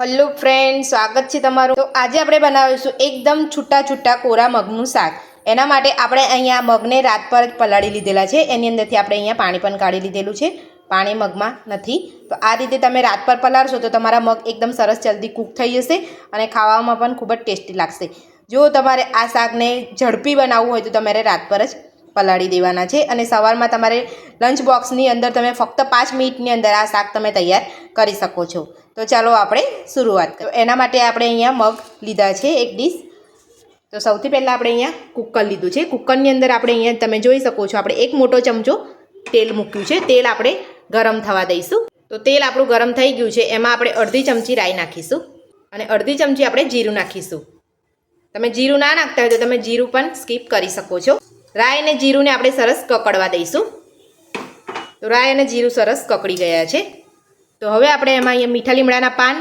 Hello friend સ્વાગત છે તમારું. તો આજે આપણે બનાવીશું એકદમ છૂટા છૂટા કોરા મગનું શાક. એના માટે આપણે અહીંયા મગને રાત પર જ પલાળી લીધેલા છે. એની અંદરથી આપણે અહીંયા પાણી પણ કાઢી લીધેલું છે. પાણી મગમાં નથી. તો આ રીતે તમે રાત પર પલાળશો તો તમારા મગ એકદમ સરસ જલ્દી કૂક થઈ જશે અને ખાવામાં પણ ખૂબ જ ટેસ્ટી લાગશે. જો તમારે આ શાકને ઝડપી બનાવવું હોય તો તમારે રાત પર જ પલાળી દેવાના છે અને સવારમાં તમારે લંચ બોક્સની અંદર તમે ફક્ત પાંચ મિનિટની અંદર આ શાક તમે તૈયાર કરી શકો છો. તો ચાલો આપણે શરૂઆત કરીએ. એના માટે આપણે અહીંયા મગ લીધા છે એક ડીશ. તો સૌથી પહેલાં આપણે અહીંયા કુકર લીધું છે. કુકરની અંદર આપણે અહીંયા તમે જોઈ શકો છો, આપણે એક મોટો ચમચો તેલ મૂક્યું છે. તેલ આપણે ગરમ થવા દઈશું. તો તેલ આપણું ગરમ થઈ ગયું છે. એમાં આપણે અડધી ચમચી રાઈ નાખીશું અને અડધી ચમચી આપણે જીરું નાખીશું. તમે જીરું ના નાખતા હોય તો તમે જીરું પણ સ્કીપ કરી શકો છો. રાઈ અને જીરુંને આપણે સરસ કકડવા દઈશું. તો રાઈ અને જીરું સરસ કકડી ગયા છે. તો હવે આપણે એમાં અહીંયા મીઠા લીમડાના પાન,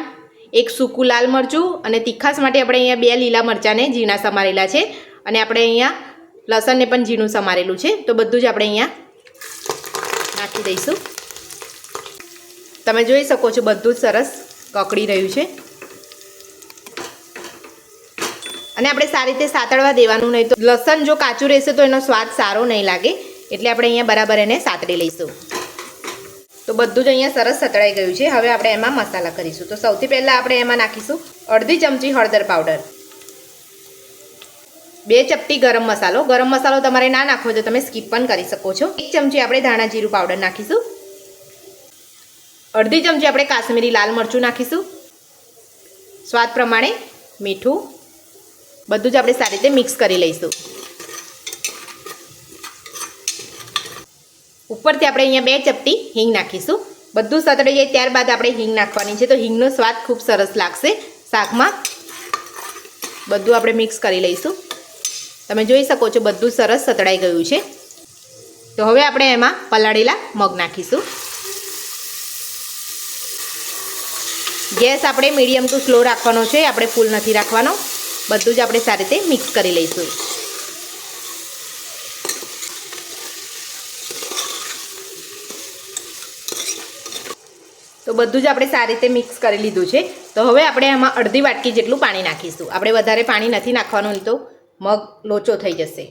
એક સૂકું લાલ મરચું અને તીખાસ માટે આપણે અહીંયા બે લીલા મરચાંને ઝીણા સમારેલા છે. અને આપણે અહીંયા લસણને પણ ઝીણું સમારેલું છે. તો બધું જ આપણે અહીંયા નાખી દઈશું. તમે જોઈ શકો છો બધું જ સરસ કકડી રહ્યું છે. અને આપણે સારી રીતે સાતળવા દેવાનું નહીં તો લસણ જો કાચું રહેશે તો એનો સ્વાદ સારો નહીં લાગે. એટલે આપણે અહીંયા બરાબર એને સાતળી લઈશું. તો બધું જ અહીંયા સરસ સતળાઈ ગયું છે. હવે આપણે એમાં મસાલા કરીશું. તો સૌથી પહેલાં આપણે એમાં નાખીશું અડધી ચમચી હળદર પાવડર. બે ચપટી ગરમ મસાલો. ગરમ મસાલો તમારે ના નાખવો તો તમે સ્કીપ પણ કરી શકો છો. એક ચમચી આપણે ધાણા જીરું પાવડર નાખીશું. અડધી ચમચી આપણે કાશ્મીરી લાલ મરચું નાખીશું. સ્વાદ પ્રમાણે મીઠું. બધું જ આપણે સારી રીતે મિક્સ કરી લઈશું. ઉપરથી આપણે અહીંયા બે ચપટી હિંગ નાખીશું. બધું સતળી જાય ત્યારબાદ આપણે હિંગ નાખવાની છે. તો હિંગનો સ્વાદ ખૂબ સરસ લાગશે શાકમાં. બધું આપણે મિક્સ કરી લઈશું. તમે જોઈ શકો છો બધું સરસ સતળાઈ ગયું છે. તો હવે આપણે એમાં પલાળેલા મગ નાખીશું. ગેસ આપણે મીડિયમ ટુ સ્લો રાખવાનો છે. આપણે ફૂલ નથી રાખવાનો. બધું જ આપણે સારી રીતે મિક્સ કરી લઈશું. તો બધું જ આપણે સારી રીતે મિક્સ કરી લીધું છે. તો હવે આપણે આમાં અડધી વાટકી જેટલું પાણી નાખીશું. આપણે વધારે પાણી નથી નાખવાનું તો મગ લોચો થઈ જશે.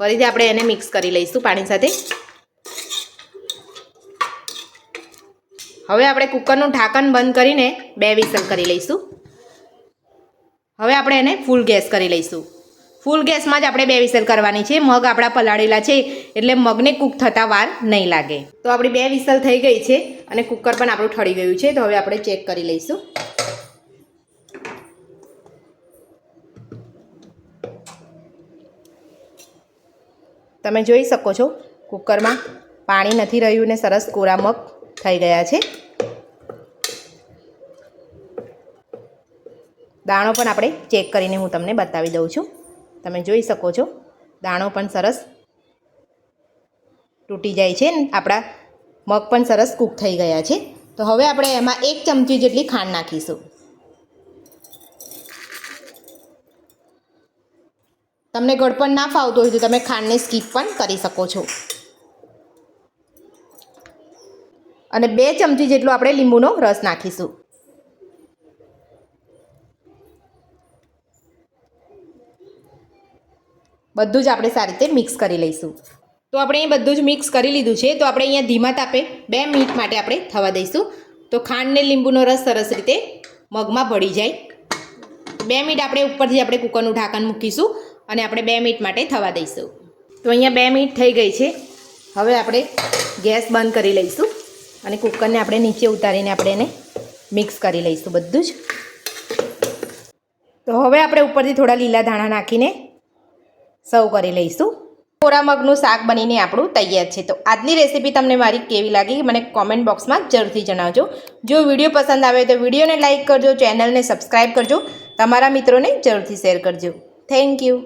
ફરીથી આપણે એને મિક્સ કરી લઈશું પાણી સાથે. હવે આપણે કુકરનું ઢાંકણ બંધ કરીને બે વિસલ કરી લઈશું. હવે આપણે એને ફૂલ ગેસ કરી લઈશું. ફૂલ ગેસમાં જ આપણે બે વિસલ કરવાની છે. મગ આપણા પલાળેલા છે એટલે મગને કૂક થતાં વાર નહીં લાગે. તો આપણી બે વિસલ થઈ ગઈ છે અને કુકર પણ આપણું ઠળી ગયું છે. તો હવે આપણે ચેક કરી લઈશું. તમે જોઈ શકો છો, કુકરમાં પાણી નથી રહ્યું ને સરસ કોરા મગ થઈ ગયા છે. દાણો પણ આપણે ચેક કરીને હું તમને બતાવી દઉં છું. તમે જોઈ શકો છો. દાણો પણ સરસ તૂટી જાય છે ને આપણા મગ પણ સરસ કૂક થઈ ગયા છે. તો હવે આપણે એમાં એક ચમચી જેટલી ખાંડ નાખીશું. તમને ગળપણ ના ફાવતું હોય તો તમે ખાંડને સ્કીપ પણ કરી શકો છો. અને બે ચમચી જેટલો આપણે લીંબુનો રસ નાખીશું. બધું જ આપણે સારી રીતે મિક્સ કરી લઈશું. તો આપણે એ બધું જ મિક્સ કરી લીધું છે. તો આપણે અહીંયા ધીમા તાપે બે મિનિટ માટે આપણે થવા દઈશું. તો ખાંડને લીંબુનો રસ સરસ રીતે મગમાં ભળી જાય. બે મિનિટ આપણે ઉપરથી આપણે કુકરનું ઢાંકણ મૂકીશું અને આપણે બે મિનિટ માટે થવા દઈશું. તો અહીંયા બે મિનિટ થઈ ગઈ છે. હવે આપણે ગેસ બંધ કરી લઈશું અને કુકરને આપણે નીચે ઉતારીને આપણે એને મિક્સ કરી લઈશું બધું જ. તો હવે આપણે ઉપરથી થોડા લીલા ધાણા નાખીને સર્વ કરી લઈશું. કોરા મગનું શાક બનીને આપણું તૈયાર છે. તો આજની રેસીપી તમને મારી કેવી લાગી મને કોમેન્ટ બોક્સમાં જરૂરથી જણાવજો. જો વીડિયો પસંદ આવે તો વિડીયોને લાઇક કરજો ચેનલને સબસ્ક્રાઈબ કરજો. તમારા મિત્રોને જરૂરથી શેર કરજો. Thank you